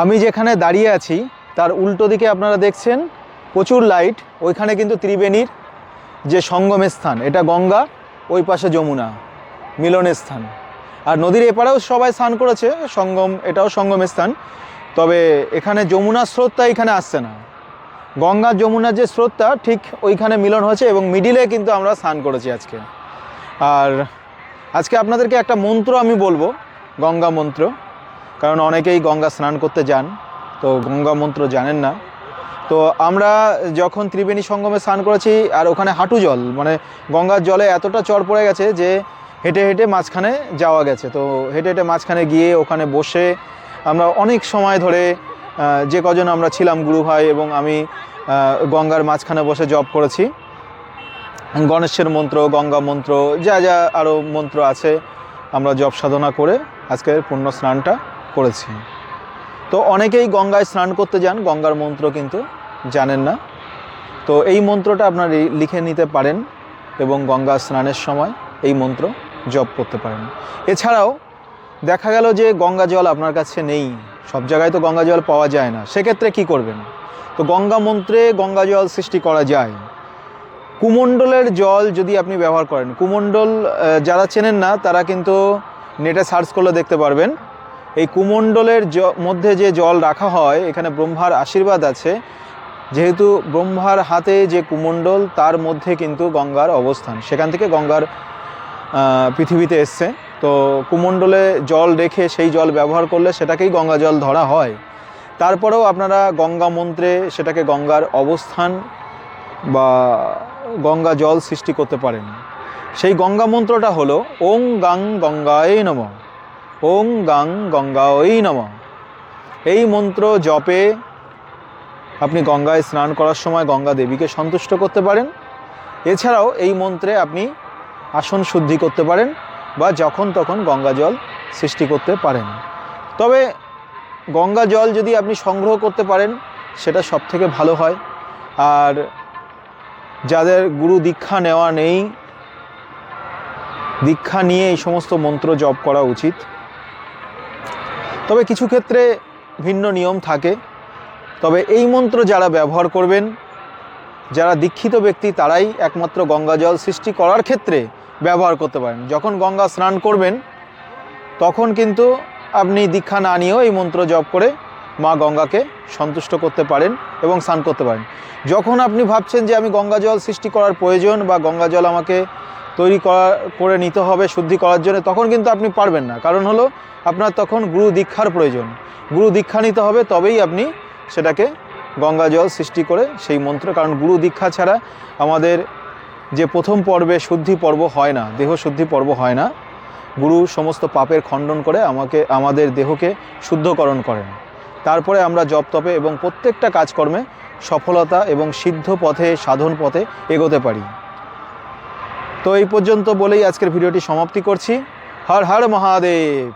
আমি যেখানে দাঁড়িয়ে আছি, তার উল্টো দিকে আপনারা দেখছেন প্রচুর লাইট, ওইখানে কিন্তু ত্রিবেণীর যে সঙ্গমের স্থান, এটা গঙ্গা, ওই পাশে যমুনা, মিলনের স্থান। আর নদীর এপারেও সবাই স্নান করেছে, সঙ্গম, এটাও সঙ্গমের স্থান। তবে এখানে যমুনার স্রোতটা এখানে আসছে না। গঙ্গা, যমুনার যে স্রোতটা, ঠিক ওইখানে মিলন হয়েছে এবং মিডিলে কিন্তু আমরা স্নান করেছি আজকে। আর আজকে আপনাদেরকে একটা মন্ত্র আমি বলব, গঙ্গা মন্ত্র। কারণ অনেকেই গঙ্গা স্নান করতে যান, তো গঙ্গা মন্ত্র জানেন না। তো আমরা যখন ত্রিবেণী সঙ্গমে স্নান করেছি আর ওখানে হাঁটু জল মানে গঙ্গার জলে এতটা চর পড়ে গেছে যে হেঁটে হেঁটে মাঝখানে যাওয়া গেছে। তো হেঁটে হেঁটে মাঝখানে গিয়ে ওখানে বসে আমরা অনেক সময় ধরে যে কজন আমরা ছিলাম গুরু ভাই এবং আমি গঙ্গার মাঝখানে বসে জব করেছি। গণেশের মন্ত্র, গঙ্গা মন্ত্র, যা যা আরও মন্ত্র আছে, আমরা জপ সাধনা করে আজকের পুণ্য স্নানটা করেছি। তো অনেকেই গঙ্গায় স্নান করতে যান, গঙ্গার মন্ত্র কিন্তু জানেন না। তো এই মন্ত্রটা আপনারা লিখে নিতে পারেন এবং গঙ্গা স্নানের সময় এই মন্ত্র জপ করতে পারেন। এছাড়াও দেখা গেল যে গঙ্গা জল আপনার কাছে নেই, সব জায়গায় তো গঙ্গা জল পাওয়া যায় না, সেক্ষেত্রে কি করবেন? তো গঙ্গা মন্ত্রে গঙ্গা জল সৃষ্টি করা যায়। কুমণ্ডলের জল যদি আপনি ব্যবহার করেন, কুমণ্ডল যারা চেনেন না, তারা কিন্তু নেটে সার্চ করলে দেখতে পারবেন। এই কুমণ্ডলের মধ্যে যে জল রাখা হয়, এখানে ব্রহ্মার আশীর্বাদ আছে। যেহেতু ব্রহ্মার হাতে যে কুমণ্ডল, তার মধ্যে কিন্তু গঙ্গার অবস্থান। সেখান থেকে গঙ্গার পৃথিবীতে এসছে। তো কুমণ্ডলে জল রেখে সেই জল ব্যবহার করলে সেটাকেই গঙ্গা জল ধরা হয়। তারপরেও আপনারা গঙ্গা মন্ত্রে সেটাকে গঙ্গার অবস্থান বা গঙ্গা জল সৃষ্টি করতে পারেন। সেই গঙ্গা মন্ত্রটা হলো, ওং গাং গঙ্গায় নম। ওং গাং গঙ্গায় নম। এই মন্ত্র জপে আপনি গঙ্গায় স্নান করার সময় গঙ্গা দেবীকে সন্তুষ্ট করতে পারেন। এছাড়াও এই মন্ত্রে আপনি আসন শুদ্ধি করতে পারেন বা যখন তখন গঙ্গা জল সৃষ্টি করতে পারেন। তবে গঙ্গা জল যদি আপনি সংগ্রহ করতে পারেন, সেটা সব থেকে ভালো হয়। আর যাদের গুরু দীক্ষা নেওয়া নেই, দীক্ষা নিয়ে এই সমস্ত মন্ত্র জপ করা উচিত। তবে কিছু ক্ষেত্রে ভিন্ন নিয়ম থাকে। তবে এই মন্ত্র যারা ব্যবহার করবেন, যারা দীক্ষিত ব্যক্তি, তারাই একমাত্র গঙ্গা জল সৃষ্টি করার ক্ষেত্রে ব্যবহার করতে পারেন। যখন গঙ্গা স্নান করবেন, তখন কিন্তু আপনি দীক্ষা না নিয়েও এই মন্ত্র জপ করে মা গঙ্গাকে সন্তুষ্ট করতে পারেন এবং স্নান করতে পারেন। যখন আপনি ভাবছেন যে আমি গঙ্গা জল সৃষ্টি করার প্রয়োজন বা গঙ্গা জল আমাকে তৈরি করা, করে নিতে হবে, শুদ্ধি করার জন্য, তখন কিন্তু আপনি পারবেন না। কারণ হলো, আপনার তখন গুরু দীক্ষার প্রয়োজন। গুরু দীক্ষা নিতে হবে, তবেই আপনি সেটাকে গঙ্গা জল সৃষ্টি করে সেই মন্ত্র, কারণ গুরু দীক্ষা ছাড়া আমাদের যে প্রথম পর্বে শুদ্ধি পর্ব হয় না, দেহ শুদ্ধি পর্ব হয় না। গুরু সমস্ত পাপের খণ্ডন করে আমাকে, আমাদের দেহকে শুদ্ধকরণ করেন। তারপরে আমরা জপ তপে এবং প্রত্যেকটা কাজকর্মে সফলতা এবং সিদ্ধ পথে, সাধন পথে এগোতে পারি। তো এই পর্যন্ত বলেই আজকের ভিডিওটি সমাপ্তি করছি। হর হর মহাদেব।